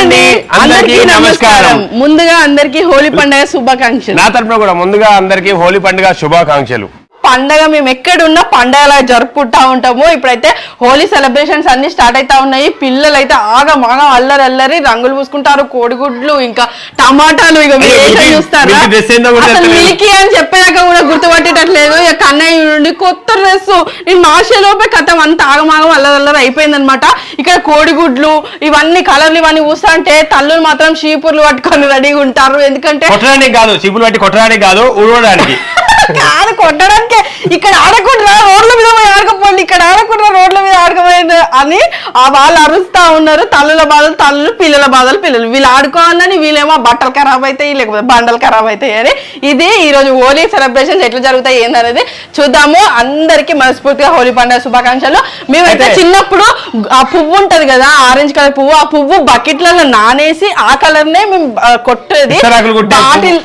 అండి అందరికీ నమస్కారం. ముందుగా అందరికీ హోలీ పండుగ శుభాకాంక్షలు. నా తరపున కూడా ముందుగా అందరికీ హోలీ పండుగ శుభాకాంక్షలు. పండగ మేము ఎక్కడున్నా పండగలా జరుపుకుంటా ఉంటాము. ఇప్పుడైతే హోలీ సెలబ్రేషన్స్ అన్ని స్టార్ట్ అవుతా ఉన్నాయి. పిల్లలు అయితే ఆగా మాగా అల్లరి అల్లరి రంగులు పూసుకుంటారు కోడిగుడ్లు ఇంకా టమాటాలు ఇక చూస్తారా? అసలు. మిల్కీ అని చెప్పాక కూడా గుర్తుపట్టేటట్లేదు. ఇక కన్నయ్య నుండి కొత్త డ్రెస్ నేను మార్చేలోపే కథం అంత ఆగమాగం అల్లరల్లరి అయిపోయింది అనమాట ఇక్కడ కోడిగుడ్లు ఇవన్నీ కలర్లు ఇవన్నీ చూస్తా అంటే తల్లులు మాత్రం షీపుర్లు పట్టుకొని రెడీగా ఉంటారు. ఎందుకంటే కొట్టడానికి కాదు చిప్పులు పట్టి కొట్టడానికి కాదు ఉడవడానికి కాదు కొట్టడానికి. ఇక్కడ ఆడకుండా రోడ్ల మీద పోయి ఆడకపోండి ఇక్కడ ఆడకుండా రోడ్ల మీద ఆడకపోయింది అని ఆ వాళ్ళు అరుస్తా ఉన్నారు. తల్లుల బాధలు తల్లులు పిల్లల బాధలు పిల్లలు. వీళ్ళు ఆడుకోవాలని వీళ్ళేమో బట్టలు ఖరాబ్ అవుతాయి లేకపోతే బండలు ఖరాబ్ అవుతాయి అని. ఇది ఈ రోజు హోలీ సెలబ్రేషన్స్ ఎట్లా జరుగుతాయి ఏందనేది చూద్దాము. అందరికి మనస్ఫూర్తిగా హోలీ పండుగ శుభాకాంక్షలు. మేమైతే చిన్నప్పుడు ఆ పువ్వు ఉంటది కదా ఆరెంజ్ కలర్ పువ్వు ఆ పువ్వు బకెట్లలో నానేసి ఆ కలర్ నే మేము కొట్టేది. బాటిల్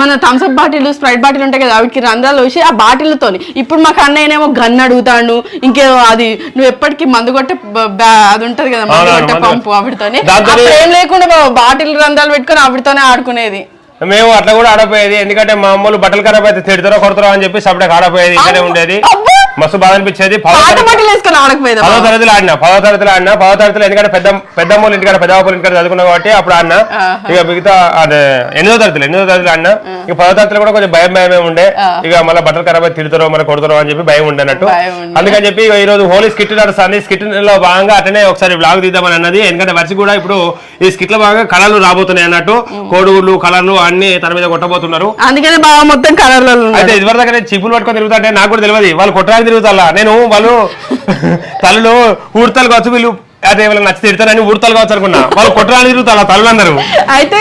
మన థమ్స్అప్ బాటిల్ స్ప్రైట్ బాటిల్ ఉంటాయి కదా వాటికి రంధ్రాలు వేసి ఆ బాటిల్తోని. ఇప్పుడు మాకు అన్నయ్యనేమో గన్ అడుగుతాడు. ఇంకేదో అది నువ్వు ఎప్పటికీ మందు కొట్టే అది ఉంటది కదా మందు పంపు ఆవిడతోని. ఏం లేకుండా బాటిల్ రంధ్రాలు పెట్టుకొని ఆవిడతోనే ఆడుకునేది. మేము అట్లా కూడా ఆడపోయేది. ఎందుకంటే మా అమ్మలు బట్టలు ఖరాబ్ అయితే తిడతారో కొడతారో అని చెప్పి సపరేట్ ఆడపోయేది. ఇక్కడే ఉండేది! మస్తు బాధ అనిపించేది. పదో తరగతి- తరగతిలో ఆడినా పదో తరగతిలో ఆడినా పదో తరగతిలో ఎందుకంటే పెద్ద పెద్దమ్మలు ఇంటికాడ పెద్దవాపులు ఇంటికాడ చదువుకున్నా కాబట్టి అప్పుడు ఆడినా. ఇక మిగతా అదే ఎనిమిదో తరగతిలో ఎనిమిదో తరగతిలో ఆడినా. ఇక పదో తరగతిలో కూడా కొంచెం భయం భయమే ఉండే. ఇక మళ్ళీ బట్టలు ఖరాబ్ అయితే తిడతారో మళ్ళీ కొడతారో అని చెప్పి భయం ఉండే అన్నట్టు. భయం ఉండే. అందుకని చెప్పి ఈ రోజు హోలీ స్కిట్ నడుస్తుంది స్కిట్లో భాగంగా అట్లనే ఒకసారి బ్లాగ్ తీద్దామని అన్నది. ఎందుకంటే వర్షి కూడా ఇప్పుడు ఈ స్కిట్లో భాగంగా కళలు రాబోతున్నాయి అన్నట్టు. కోడుగుళ్ళు కళలు అన్ని తన మీద కొట్టబోతున్నారు. అందుకనే బాగా మొత్తం కలర్లలో అయితే ఇదివరకు దగ్గర చిప్పులు పట్టుకొని తిరుగుతుంటే నాకు కూడా తెలియదు. వాళ్ళు కొట్టడానికి తిరుగుతా నేను వాళ్ళు తల్లులు ఊడతలు కావచ్చు వీళ్ళు అదే వీళ్ళకి నచ్చి తిడతారని ఊడతలు కావచ్చు అనుకున్నా. వాళ్ళు కొట్టడానికి తిరుగుతా తల్లులు అందరూ అయితే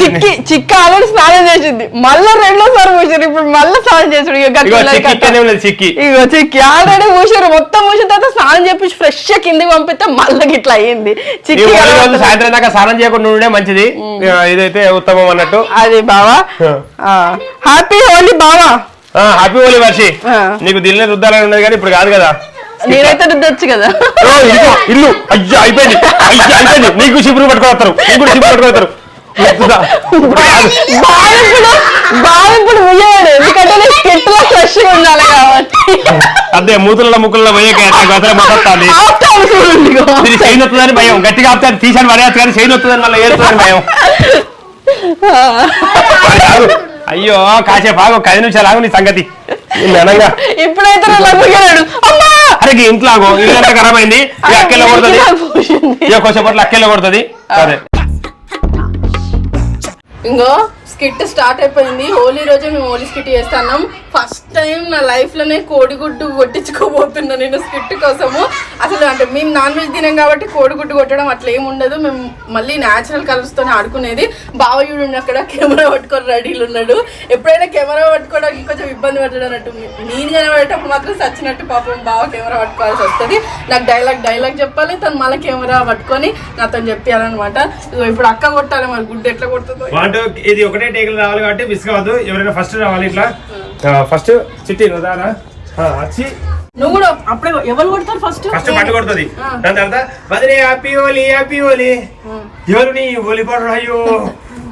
చిక్కి చిక్క ఆల్రెడీ స్నానం చేసింది. మళ్ళీ రెండోసారి పూసారు ఇప్పుడు మళ్ళీ స్నానం చేసాడు. చిక్కి ఇగో చిక్కి ఆల్రెడీ పూసారు మొత్తం పూసిన తర్వాత స్నానం చేపించి ఫ్రెష్ కిందికి పంపిస్తే మళ్ళీ ఇట్లా అయింది ఈ చిక్కి. సాయంత్రం దాకా స్నానం చేయకుండా ఉండే మంచిది. ఇదైతే ఉత్తమం అన్నట్టు. అది బావా. హ్యాపీ హోలీ బావా. హ్యాపీ హోలీ వర్షి. నీకు దిల్నే రుద్దాలని ఉన్నది కానీ ఇప్పుడు కాదు కదా. నేనైతే రుద్దొచ్చు కదా. ఇల్లు. అయ్యో అయిపోయింది. అయ్యో అయిపోయింది. నీకు చిపురు పట్టుకోవస్తారు నీకు చిపురు ముయ్యాడు ఎందుకంటే నేను ఫ్రెష్ ఉండాలి కాబట్టి. అదే మూతులలో ముక్కులలో పోయే మొత్తాలి ఆపుతాను చూడండి ఇగో. ఇది చేయను వస్తుందని భయం. గట్టిగా ఆపుతారు తీసాను పడేయచ్చు కానీ చేయను వస్తుందని మళ్ళీ ఏడుతుందని భయం. అయ్యో కాసేపు ఆగు ఒక ఐదు నిమిషాలు ఆగు నీ సంగతి. నీ మెనంగా. ఇప్పుడైతే అమ్మా! అరే ఈ ఇంట్లో ఆగు ఖరాబ్ అయింది. ఇక అక్కెళ్ళ కొడుతుంది. ఇక కొంచెం అక్కెళ్ళ కొడుతుంది. సరే. ఇంకో? స్కిట్ స్టార్ట్ అయిపోయింది. హోలీ రోజే మేము హోలీ స్కిట్ చేస్తున్నాం. ఫస్ట్ టైం నా లైఫ్లోనే కోడిగుడ్డు కొట్టించుకోబోతున్నా నేను స్కిట్ కోసము. అసలు అంటే మేము నాన్ వెజ్ తినాం కాబట్టి కోడిగుడ్డు కొట్టడం అట్లా ఏమి ఉండదు. మేము మళ్ళీ న్యాచురల్ కలర్స్ తోనే ఆడుకునేది. బావయుడు అక్కడ కెమెరా పట్టుకొని రెడీలు ఉన్నాడు. ఎప్పుడైనా కెమెరా పట్టుకోవడానికి కొంచెం ఇబ్బంది పడడం అన్నట్టు. నేను కనబడేటప్పుడు మాత్రం సచ్చినట్టు పాపం బావ కెమెరా పట్టుకోవాల్సి వస్తుంది. నాకు డైలాగ్ డైలాగ్ చెప్పాలి. తను మళ్ళీ కెమెరా పట్టుకొని నాతో చెప్పాలన్నమాట. ఇప్పుడు అక్క కొట్టాలి మరి. గుడ్డు ఎట్లా కొడుతుందో. ఇది ఒకటే టేకులు రావాలి కాబట్టి మిస్ కావద్దు. ఎవరైనా ఫస్ట్ రావాలి ఇట్లా. ఫస్ట్ చిట్టి దారా వచ్చి నువ్వు కూడా అప్పుడే ఎవరు కొడతారు ఫస్ట్ ఫస్ట్ పట్టు కొడుతుంది. దాని తర్వాత వదిలే హ్యాపీ హోలీ హ్యాపీ హోలీ. ఎవరు నీ హోలీ పడు అయ్యో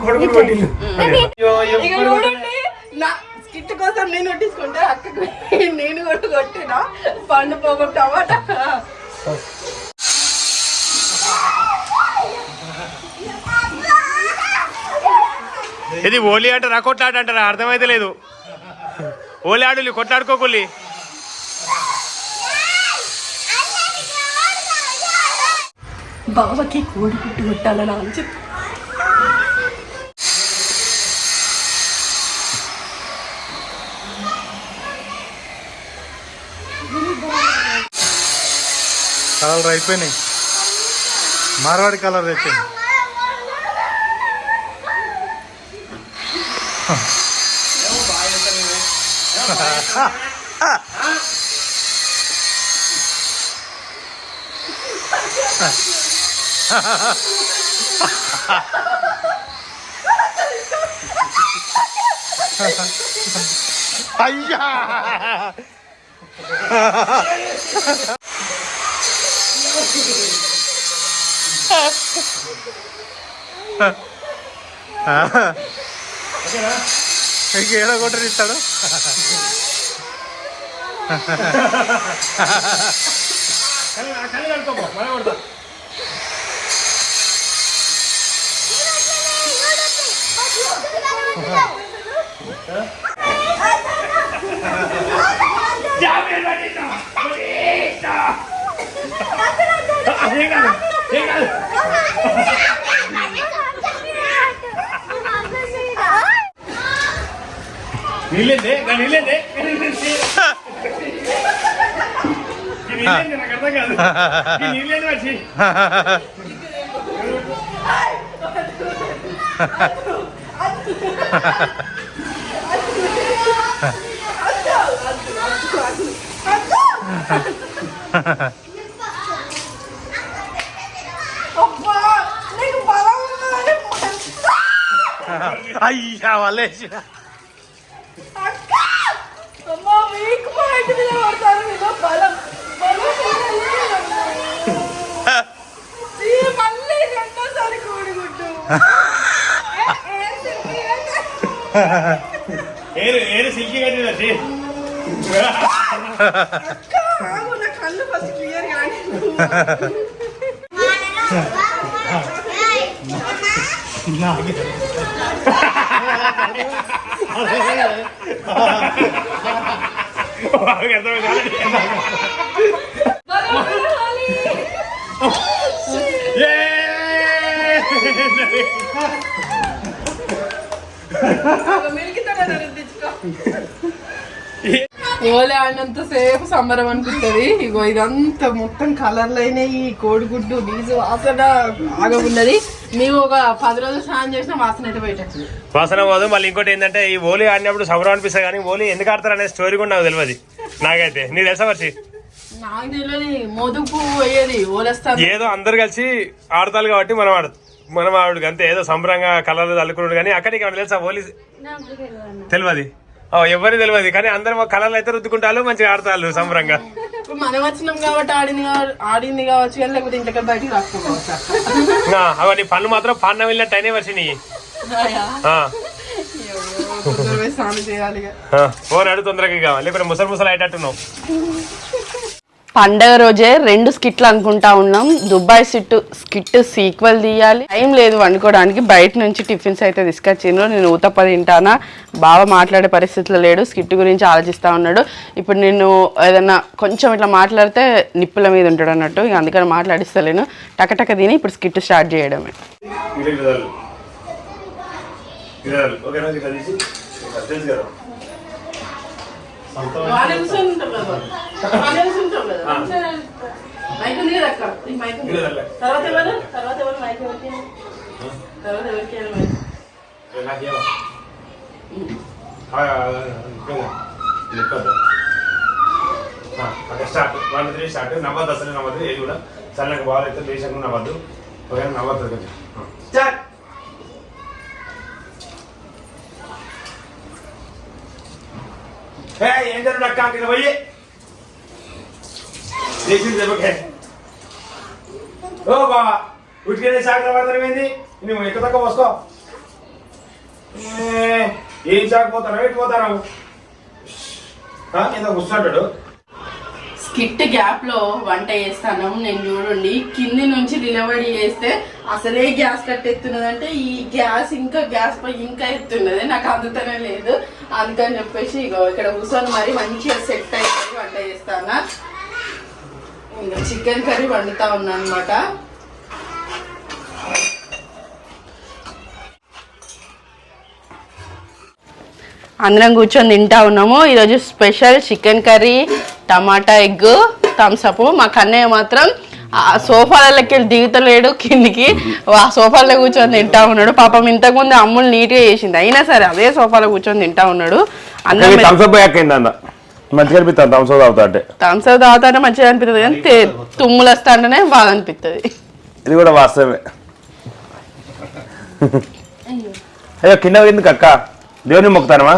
కొడుకు స్కిట్ కోసం నేను కొట్టించుకుంటే అక్కకు నేను కూడా కొట్టిన. పండు పోగొట్టు ఇది హోలీ అంటారా కొట్లాట అంటారా? అర్థమైతే లేదు. హోలీ ఆడులి కొట్లాడుకోకుల్లి బావకి కోడి గుడ్డు కొట్టాలని ఆలోచన. కలర్ అయిపోయినాయి. మార్వాడి కలర్ 哎呀！తెచ్చింది అయ్యా ఏడ కొట్టరు ఇస్తాడు కళ్ళు కడుకోపో మళ్ళీ కొడతా కాదు ఏం కాదు నీళ్ళేందే నా నీళ్ళేందే ఈ నీళ్ళేంది నాకు అర్థం కాదు ఈ నీళ్ళేంది వచ్చి అబ్బా నీకు బలం ఉన్నదని అయ్యా వాళ్ళే అక్క అమ్మా వీక్ పాయింట్ మీద పడతారు మీరు బలం బలం ఈ నా ఓలే ఆడినంత సేపు సంబరం అనిపిస్తుంది. ఇగో ఇదంతా మొత్తం కలర్లు అయినాయి ఈ కోడిగుడ్డు నీజు వాసన ఆగమున్నది మేము ఒక పది రోజులు స్నానం చేసిన వాసన అయితే బయటకు వాసన పోదు. మళ్ళీ ఇంకోటి ఏంటంటే ఈ ఓలీ ఆడినప్పుడు సంబరం అనిపిస్తుంది కానీ ఓలీ ఎందుకు ఆడతారు అనే స్టోరీ కూడా నాకు తెలియదు నాకైతే. నీకు తెలుసా వచ్చి నాకు తెలియదు మొదుపు అయ్యేది ఓలేస్తాను ఏదో అందరు కలిసి ఆడతారు కాబట్టి మనం ఆడు మనం ఆడు అంతే. ఏదో సంబరంగా కలర్లు చల్లుకున్నాడు కానీ అక్కడికి తెలుసా? ఓలీ తెలియదు ఓ, ఎవరికి తెలియదు కానీ అందరం కలర్లు అయితే రుద్దుకుంటారు మంచిగా ఆడతారు సంబరంగా. మనం వచ్చినాం కాబట్టి ఆడింది ఆడింది కావచ్చు లేకపోతే ఇంటికి బయటికి రాసుకోవచ్చు ఆ, అవన్నీ పనులు మాత్రం పన్ను వెళ్ళినట్టు అయినా వచ్చినాయి ఫోన్ అడుగు తొందరగా కావాలి లేకపోతే ముసలి ముసలి అయ్యేటట్టున్నావు. పండగ రోజే రెండు స్కిట్లు అనుకుంటా ఉన్నాం. దుబాయ్ సిట్ స్కిట్ సీక్వెల్ తీయాలి. టైం లేదు వండుకోవడానికి. బయట నుంచి టిఫిన్స్ అయితే తీసుకొచ్చిండ్రు. నేను ఊతప్ప తింటానా? బాగా మాట్లాడే పరిస్థితిలో లేడు. స్కిట్ గురించి ఆలోచిస్తా ఉన్నాడు. ఇప్పుడు నేను ఏదన్నా కొంచెం ఇట్లా మాట్లాడితే నిప్పుల మీద ఉంటాడు అన్నట్టు. ఇక అందుకని మాట్లాడిస్తలేను. టకటక తిని ఇప్పుడు స్కిట్ స్టార్ట్ చేయడమే. వాడే స్టార్ట్. One three start. నవ్వద్దు అసలు నవ్వద్దు. ఏది కూడా సన్నగా బాగా అయితే దేశంగా నవ్వద్దు. ఒకవేళ నవ్వద్దు కొంచెం స్టార్ట్. ఏ ఏం జరుగుతుంది అక్క? అక్కడ పోయి. చేసింది చెప్పకే. ఓ బా ఉట్టికే శాఖ పడతారు ఏంది? నువ్వు ఎక్కడ తక్కువ వస్తావు ఏం శాఖ పోతారా ఎటు పోతారా ఎంత కూర్చుంటాడు స్కిట్ గ్యాప్లో వంట చేస్తాను. నేను చూడండి కింది నుంచి నిలబడి చేస్తే అసలే గ్యాస్ కట్టెత్తున్నదంటే ఈ గ్యాస్ ఇంకా గ్యాస్ పై ఇంకా ఎత్తున్నది. నాకు అందుతనే లేదు. అందుకని చెప్పేసి ఇగో ఇక్కడ కూర్చొని మరి మంచిగా సెట్ అయిపోయి వంట చేస్తాను. ఇంకా చికెన్ కర్రీ వండుతా ఉన్నా అనమాట అందరం కూర్చొని తింటా ఉన్నాము. ఈరోజు special chicken curry. Tomato egg Thums Up మా కన్నయ్య మాత్రం ఆ సోఫాలకి వెళ్ళి దిగుతలేడు కిందికి. ఆ సోఫాలో కూర్చొని తింటా ఉన్నాడు. పాపం ఇంతకుముందు అమ్ములు నీట్గా చేసింది. అయినా సరే అదే సోఫాలో కూర్చొని తింటా ఉన్నాడు. అందరం మంచిగా అనిపిస్తుంది థమ్స్అప్ తాగుతా అంటే? తాగుతానే మంచిగా అనిపిస్తుంది కానీ తుమ్ములు వస్తా అంటేనే బాగా అనిపిస్తుంది ఇది కూడా వాస్తవమే. అయ్యో. కింద ఎందుకు అక్క దేవుని మొక్కుతానమా?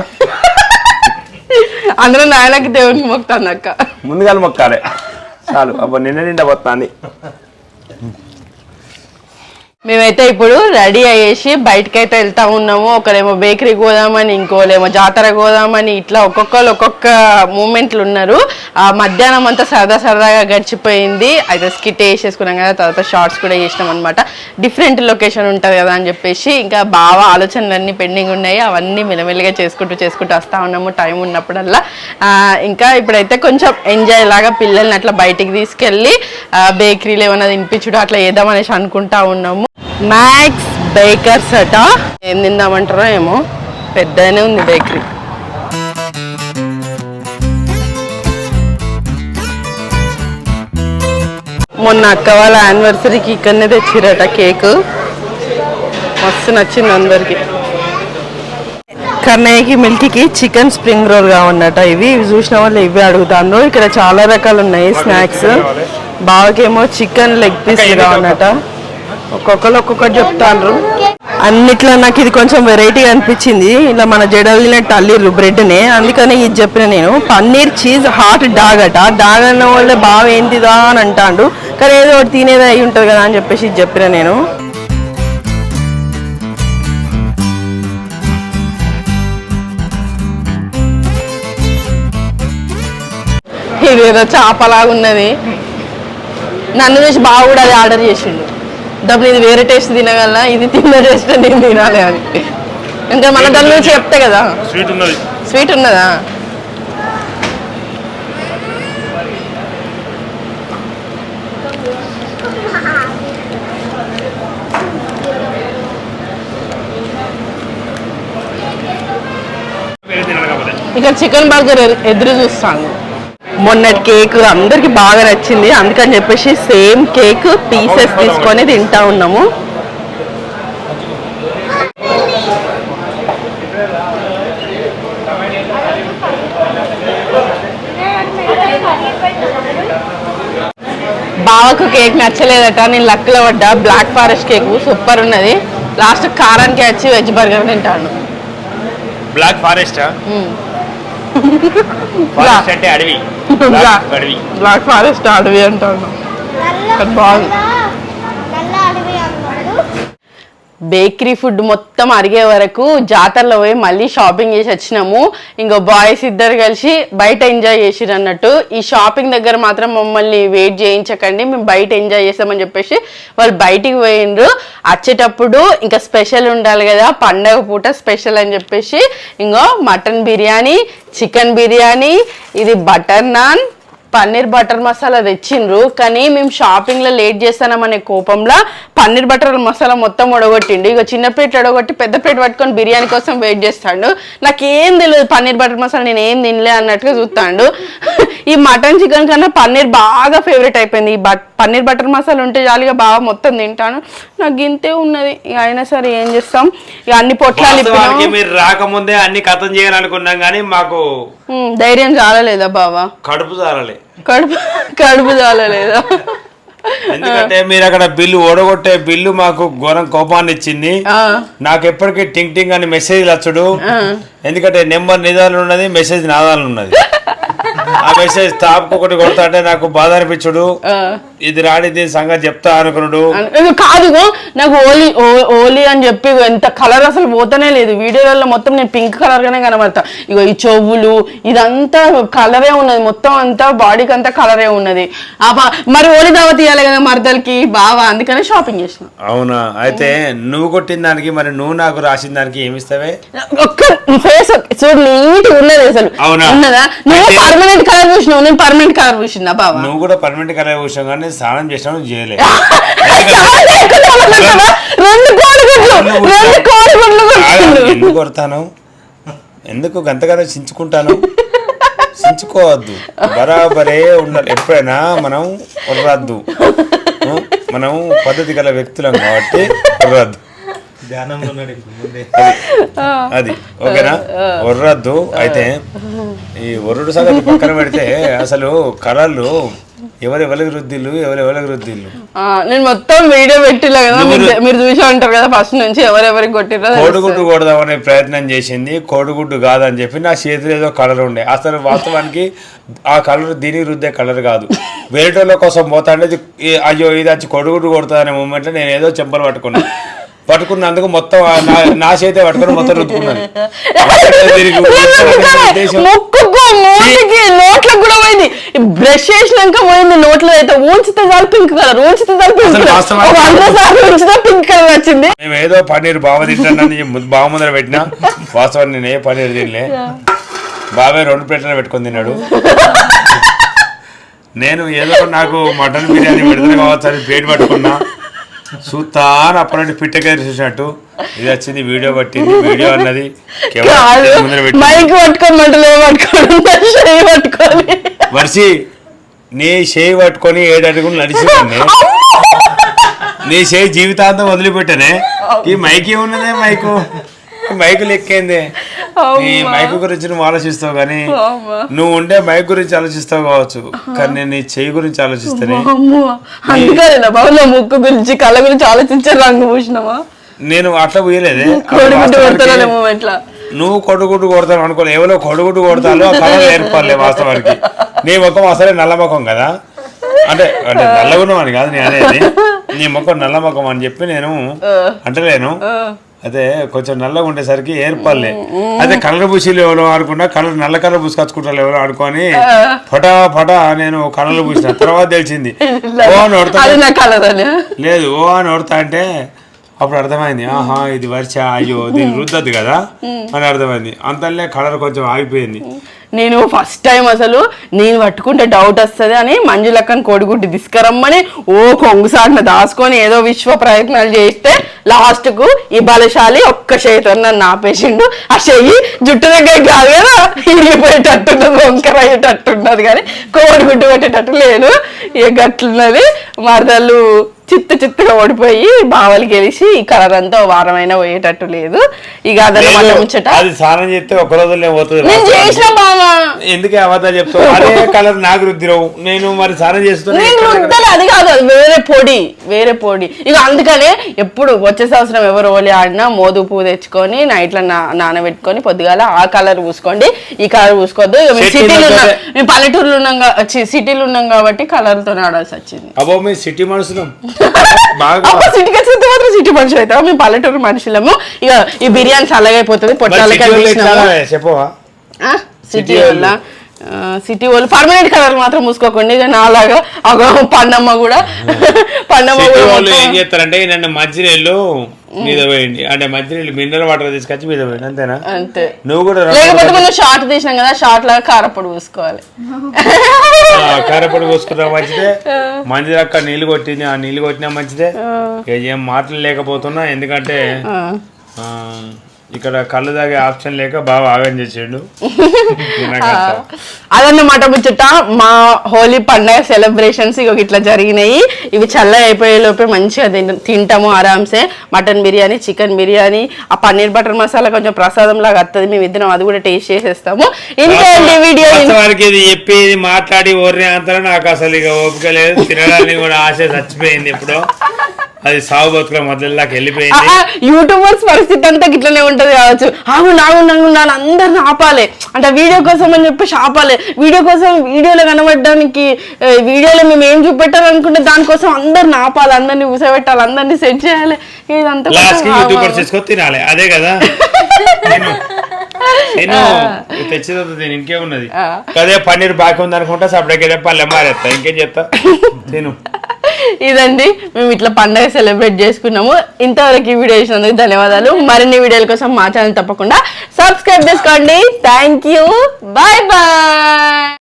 అందులో నాయనకి దేవునికి మొక్కుతాను అక్క. ముందుగా మొక్కాలే. చాలు అబ్బా నిన్న నిండా పోతాను మేమైతే ఇప్పుడు రెడీ అయ్యేసి బయటకైతే వెళ్తా ఉన్నాము. ఒకరేమో బేకరీకి పోదామని ఇంకోలేమో జాతర పోదామని ఇట్లా ఒక్కొక్కరు ఒక్కొక్క మూమెంట్లు ఉన్నారు. ఆ మధ్యాహ్నం అంతా సరదా సరదాగా గడిచిపోయింది. అయితే స్కిట్ వేసేసుకున్నాం కదా తర్వాత షార్ట్స్ కూడా చేసినాం అనమాట డిఫరెంట్ లొకేషన్ ఉంటుంది కదా అని చెప్పేసి ఇంకా బాగా ఆలోచనలు అన్ని పెండింగ్ ఉన్నాయి. అవన్నీ మెల్లమెల్లగా చేసుకుంటూ చేసుకుంటూ వస్తా ఉన్నాము టైం ఉన్నప్పుడల్లా. ఇంకా ఇప్పుడైతే కొంచెం ఎంజాయ్ లాగా పిల్లల్ని అట్లా బయటికి తీసుకెళ్ళి బేకరీలు ఏమైనా తినిపించడం అట్లా వేద్దామనేసి అనుకుంటా ఉన్నాము. మ్యాక్స్ బేకర్స్ అట ఏం తిందామంటారో ఏమో. పెద్దనే ఉంది బేకరీ. మొన్న అక్క వాళ్ళ యానివర్సరీకి ఇక్కడనే తెచ్చిరట కేక్. మస్తు నచ్చింది అందరికి. కన్నయ్యకి మిల్కీకి చికెన్ స్ప్రింగ్ రోల్ కావన్నట. ఇవి ఇవి చూసిన వాళ్ళు ఇవి అడుగుతాను ఇక్కడ చాలా రకాలు ఉన్నాయి స్నాక్స్. బావకేమో చికెన్ లెగ్ పీస్ కావన్నట. ఒక్కొక్కరు ఒక్కొక్కటి చెప్తాండ్రు. అన్నిట్లో నాకు ఇది కొంచెం వెరైటీ అనిపించింది. ఇలా మన జడలినట్టు అల్లిర్రు బ్రెడ్ని. అందుకని ఇది చెప్పిన నేను. పన్నీర్ చీజ్ హాట్ డాగ్ అట. డాగ్ అన్న వాళ్ళే బాగా ఏంటిదా అని అంటాడు. కానీ ఏదో ఒకటి తినేది అయి ఉంటుంది కదా అని చెప్పేసి ఇది చెప్పిన నేను. ఇదేదో చేపలాగా ఉన్నది. నన్ను చూసి బాగా కూడా అది ఆర్డర్ చేసిండు. డబ్బులు ఇది వేరే టేస్ట్ తినగల ఇది తిన్న టేస్ట్ నేను తినాలి అని. ఇంకా మన దాని నుంచి చెప్తే కదా. స్వీట్ ఉన్నది. స్వీట్ ఉన్నదా? ఇక్కడ చికెన్ బర్గర్ ఎదురు చూస్తాను. మొన్నటి కేక్ అందరికి బాగా నచ్చింది. అందుకని చెప్పేసి సేమ్ కేక్ పీసెస్ తీసుకొని తింటా ఉన్నాము. బావకు కేక్ నచ్చలేదట. నేను లక్కలో పడ్డా. Black forest cake. సూపర్ ఉన్నది. లాస్ట్ కారానికి వచ్చి వెజ్ బర్గర్ తింటాను. బ్లాక్ ఫారెస్ట్ ఫారెస్ట్ అంటే అడవి. బ్లాక్ అడవి. బ్లాక్ ఫారెస్ట్ అడవి అంటాను. బాగుంది నల్ల అడవి అన్నాడు బేకరీ ఫుడ్ మొత్తం అరిగే వరకు జాతరలో పోయి మళ్ళీ షాపింగ్ చేసి వచ్చినాము. ఇంకో బాయ్స్ ఇద్దరు కలిసి బయట ఎంజాయ్ చేసిరు అన్నట్టు. ఈ షాపింగ్ దగ్గర మాత్రం మమ్మల్ని వెయిట్ చేయించకండి మేము బయట ఎంజాయ్ చేస్తామని చెప్పేసి వాళ్ళు బయటికి పోయిండ్రు. వచ్చేటప్పుడు ఇంకా స్పెషల్ ఉండాలి కదా పండగ పూట స్పెషల్ అని చెప్పేసి ఇంకో మటన్ బిర్యానీ చికెన్ బిర్యానీ ఇది బటర్ నాన్ పన్నీర్ బటర్ మసాలా తెచ్చిండ్రు కానీ మేము షాపింగ్లో లేట్ చేస్తానమనే కోపంలో పన్నీర్ బటర్ మసాలా మొత్తం ఒడగొట్టిండు ఇక చిన్న ప్లేట్ ఒడగొట్టి పెద్ద ప్లేట్ పట్టుకొని బిర్యానీ కోసం వెయిట్ చేస్తాడు. నాకేం తెలియదు పన్నీర్ బటర్ మసాలా నేను ఏం తినలే అన్నట్టుగా చూస్తాడు. ఈ మటన్ చికెన్ కన్నా పన్నీర్ బాగా ఫేవరెట్ అయిపోయింది. ఈ బట్ పన్నీర్ బటర్ మసాలా ఉంటే జాలిగా బాగా మొత్తం తింటాను. నాకు ఇంతే ఉన్నది. ఇక అయినా సరే ఏం చేస్తాం? ఇక అన్ని పొట్లాలు మీరు రాకముందే అన్ని కథం చేయాలనుకున్నాం కానీ మాకు ధైర్యం చాలలేదా బావా? కడుపు జారలే కడుపు కడుపు చాలలేదా? ఎందుకంటే మీరు అక్కడ బిల్లు ఓడగొట్టే బిల్లు మాకు ఘోరం కోపాన్ని ఇచ్చింది. నాకు ఎప్పటికీ టింగ్ టింగ్ అని మెసేజ్ వచ్చుడు. ఎందుకంటే నెంబర్ నిదాలు ఉన్నది మెసేజ్ నాదాలు ఉన్నది. ఆ మెసేజ్ టాప్ ఒకటి కొడతా అంటే నాకు బాధ అనిపించుడు. ఇది రాని దీని సంగతి చెప్తా అనుకున్నాడు కాదు నాకు ఓలీ ఓలీ అని చెప్పి ఎంత కలర్ అసలు పోతనే లేదు. వీడియోలలో మొత్తం నేను పింక్ కలర్ గానే కనబడతా. ఇగో ఈ చెవులు ఇదంతా కలరే ఉన్నది. మొత్తం అంతా బాడీకి అంతా కలరే ఉన్నది. మరి ఓలీ దావ తీయాలి కదా మరదలకి బావా అందుకనే షాపింగ్ చేసిన. అవునా? అయితే నువ్వు కొట్టిన దానికి మరి నువ్వు నాకు రాసిన దానికి ఏమి ఇస్తావే ఒక్క ఫేస్ చూడు నీట్ ఉన్నది అసలు. అవునా? ఉన్నదా? నువ్వు అయితే- పర్మనెంట్ కలర్ చూసినావు నేను పర్మనెంట్ కలర్ చూసిందా బావా? నువ్వు కూడా పర్మనెంట్ కలర్ విషయం కానీ స్నానం చేసినావు చేయలే. చాలా లేకుండా ఉన్నదా? రెండు కోడిగుడ్లు రెండు కోడిగుడ్లు కొట్టిండు. ఎందుకు కొడతాను? ఎందుకు గంతగానో చించుకుంటాను? చించుకోవద్దు. బరాబరే ఉండాలి. ఎప్పుడైనా మనం కొర్రద్దు మనం పద్ధతి గల వ్యక్తులం కాబట్టి కొర్రద్దు ధ్యానంలో ఉన్నాడు ఇప్పుడు ముందే అది ఓకేనా? ఒర్రద్దు. అయితే ఈ ఒర్రుడు సంగతి పక్కన పెడితే అసలు కళలు ఎవరు ఎవరికి రుద్దిల్లు ఎవరు ఎవరికి రుద్దిల్లు నేను మొత్తం వీడియో పెట్టిలా కదా మీరు- మీరు చూసే ఉంటారు కదా ఫస్ట్ నుంచి ఎవరెవరికి కొట్టిరో కోడిగుడ్డు కొడదామనే ప్రయత్నం చేసింది కోడిగుడ్డు కాదని చెప్పి నా చేతిలో ఏదో కలర్ ఉండే. అసలు వాస్తవానికి ఆ కలర్ దీనికి రుద్దే కలర్ కాదు. వేరేటోళ్ళ కోసం పోతా అంటే ఇది- ఈ- అయ్యో ఇది వచ్చి కొడుగుడ్డు కొడుతుందనే మూమెంట్లో నేను ఏదో చెంపలు పట్టుకున్నా. పట్టుకున్నందుకు మొత్తం నా- చేతే పట్టుకుని మొత్తం రుద్దుకున్నాను. నోట్లకు కూడా పోయింది. బ్రష్ చేసినాక పోయింది నోట్లో అయితే. ఊంచితే చాలు పింక్ కలర్ ఊంచితే చాలు కలర్. పింక్ కలర్ వచ్చింది. మేము ఏదో పన్నీర్ బావ తింటానని బావ ముందర పెట్టినా. వాస్తవాన్ని నేను ఏ పన్నీర్ తినలే. బాబాయ్ రెండు ప్లేట్లను పెట్టుకొని తిన్నాడు. నేను ఏదో నాకు మటన్ బిర్యానీ పెడతాను కావచ్చు అని ప్లేట్ పట్టుకున్నా. చూస్తా అని అప్పటి పిట్టకేది చూసినట్టు. ఇది వచ్చింది వీడియో పట్టింది వీడియో అన్నది మైక్ పట్టుకోమంటలే పట్టుకోవడం పట్టుకొని వర్షి నీ చేయి పట్టుకొని ఏడు అడుగులు నడిచిందండి నీ చేయి జీవితాంతం వదిలిపెట్టనే. ఈ మైక్ ఏమున్నదే మైకు? మైకు లెక్కేంది? ఈ మైక్ గురించి నువ్వు ఆలోచిస్తావు కానీ నువ్వు ఉండే మైక్ గురించి ఆలోచిస్తావు కావచ్చు కానీ నేను నీ చేయి గురించి ఆలోచిస్తానే బాబు నా ముక్కు గురించి కళ్ళ గురించి ఆలోచించే రంగు పూసినావా? నేను అట్లా పోయలేదే. నువ్వు కొడుగుడ్డు కొడతాను అనుకోలే. ఎవరో కొడుగుడ్డు కొడతాలో కలర్ ఏర్పడలే వాస్తవానికి. నీ ముఖం అసలే నల్ల ముఖం కదా? అంటే అంటే నల్లగున్నాం అని కాదు నేను అనేది. నీ ముఖం నల్ల ముఖం అని చెప్పి నేను అంటలేను. అదే కొంచెం నల్లగా ఉండేసరికి ఏర్పడలే. అదే కలర్ పూసీలు ఎవరో అనుకున్నా కలర్ నల్ల కలర్ పూసుకొచ్చుకుంటారు ఎవరో అనుకొని ఫటా ఫటా నేను కలర్లు పూసిన. తర్వాత తెలిసింది. ఓ అని కొడతా కలర్ లేదు ఓ అని కొడతా అంటే అప్పుడు అర్థమైంది ఆహా ఇది వర్ష అయ్యో దీన్ని రుద్దద్దు కదా అని అర్థమైంది. అంతలే కలర్ కొంచెం ఆగిపోయింది. నేను ఫస్ట్ టైం అసలు నేను పట్టుకుంటే డౌట్ వస్తుంది అని మంజులక్కని కోడిగుడ్డు తీసుకురమ్మని ఓ కొంగుసాటిన దాసుకొని ఏదో విశ్వ ప్రయత్నాలు చేస్తే లాస్ట్కు ఈ బలశాలి ఒక్క చేతితో నన్ను ఆపేసిండు. ఆ చెయ్యి జుట్టు దగ్గర కాదు కదా ఇరిగిపోయేటట్టున్నది వంకర అయ్యేటట్టున్నది కానీ కోడిగుడ్డు పెట్టేటట్టు లేదు. ఇక గట్లున్నది మరదలు చిత్త చిత్తగా ఓడిపోయి బావలు గెలిచి ఈ కలర్ అంతా వారమైనా పోయేటట్టు లేదు. ఇక అదనమాట ముచ్చట. అది స్నానం చేస్తే ఒక రోజులే పోతుంది నేను చేసిన బావా. ఎందుకే అబద్ధాలు చెప్తావు? అదే కలర్ నాకు రుద్దిరావు. నేను మరి స్నానం చేస్తున్నా నేను రుద్దలే అది కాదు అది వేరే పొడి వేరే పొడి. ఇక అందుకనే ఎప్పుడు వచ్చే సంవత్సరం ఎవరు ఓలి ఆడినా మోదు పువ్వు తెచ్చుకొని నైట్లో నా నానబెట్టుకొని పొద్దుగాల ఆ కలర్ పూసుకోండి. ఈ కలర్ పూసుకోవద్దు మేము సిటీలో ఉన్నాం. మేము పల్లెటూరులో ఉన్నాం సిటీలో ఉన్నాం కాబట్టి కలర్తో ఆడాల్సి వచ్చింది. అబ్బో మీ సిటీ మనుషులం. అప్పుడు సిటీకి వచ్చిన తర్వాత సిటీ మనుషులు అవుతాం మేము పల్లెటూరు మనుషులము. ఇక ఈ బిర్యానీ చల్లగైపోతుంది పొట్టాలకి? సిటీ వల్ల సిటీ వాళ్ళు. పర్మనెంట్ కలర్ మాత్రం మూసుకోకండి. ఇక నాలాగా అగో పండమ్మ కూడా. పండమ్మ కూడా ఏం చేస్తారంటే నన్ను మంచినీళ్ళు మీద పోయింది. అంటే మంచినీళ్ళు మినరల్ వాటర్ తీసుకొచ్చి మీద పోయింది అంతేనా? అంతే. నువ్వు కూడా లేకపోతే మనం షార్ట్ తీసినాం కదా షార్ట్ లాగా కారపొడి పూసుకోవాలి. కారపొడి పోసుకున్నా మంచిదే. మంచిది అక్క నీళ్ళు కొట్టింది. ఆ నీళ్ళు కొట్టినా మంచిదే. ఏం మాటలు లేకపోతున్నా ఎందుకంటే ఇక్కడ కళ్ళు తాగే ఆప్షన్ లేక బాగా ఆగం చేసాడు. అదన్నమాట ముచ్చట. మా హోలీ పండగ సెలబ్రేషన్స్ ఇక ఇట్లా జరిగినాయి. ఇవి చల్ల అయిపోయే లోపే మంచిగా తింటాము ఆరామ్సే మటన్ బిర్యానీ చికెన్ బిర్యానీ ఆ పన్నీర్ బటర్ మసాలా కొంచెం ప్రసాదం లాగా వస్తుంది మేము ఇద్దరం అది కూడా టేస్ట్ చేసేస్తాము. అండి వీడియో ఇది మాట్లాడి ఓర్రే అంతా నాకు అసలు ఇక ఓపిక లేదు. తినడానికి కూడా ఆశ చచ్చిపోయింది ఇప్పుడు. అది సాగు బతుకుల మధ్యలోకి వెళ్ళిపోయింది యూట్యూబర్స్ పరిస్థితి అంతా ఇట్లనే ఉంటది కావచ్చు. నాగు నాగు నాను అందరిని ఆపాలి. అంటే వీడియో కోసం అని చెప్పేసి ఆపాలి. వీడియో కోసం వీడియోలో కనబడడానికి వీడియోలో మేము ఏం చూపెట్టాలనుకుంటే దానికోసం అందరిని ఆపాలి. అందరిని కూసబెట్టాలి అందరిని సెట్ చేయాలి. ఇదంతా లాస్ట్కి యూట్యూబర్ ఆగాలి. చేసుకొని తినాలి. అదే కదా. అదే పన్నీర్ బాకీ ఉంది అనుకుంటా సపరేట్ పల్లె మారేస్తా ఇంకేం చెప్తా తిను. ఇదండి మేము ఇట్లా పండగ సెలబ్రేట్ చేసుకున్నాము. ఇంతవరకు ఈ వీడియో చేసినందుకు ధన్యవాదాలు. మరిన్ని వీడియోల కోసం మా ఛానల్ తప్పకుండా సబ్స్క్రైబ్ చేసుకోండి. Thank you bye bye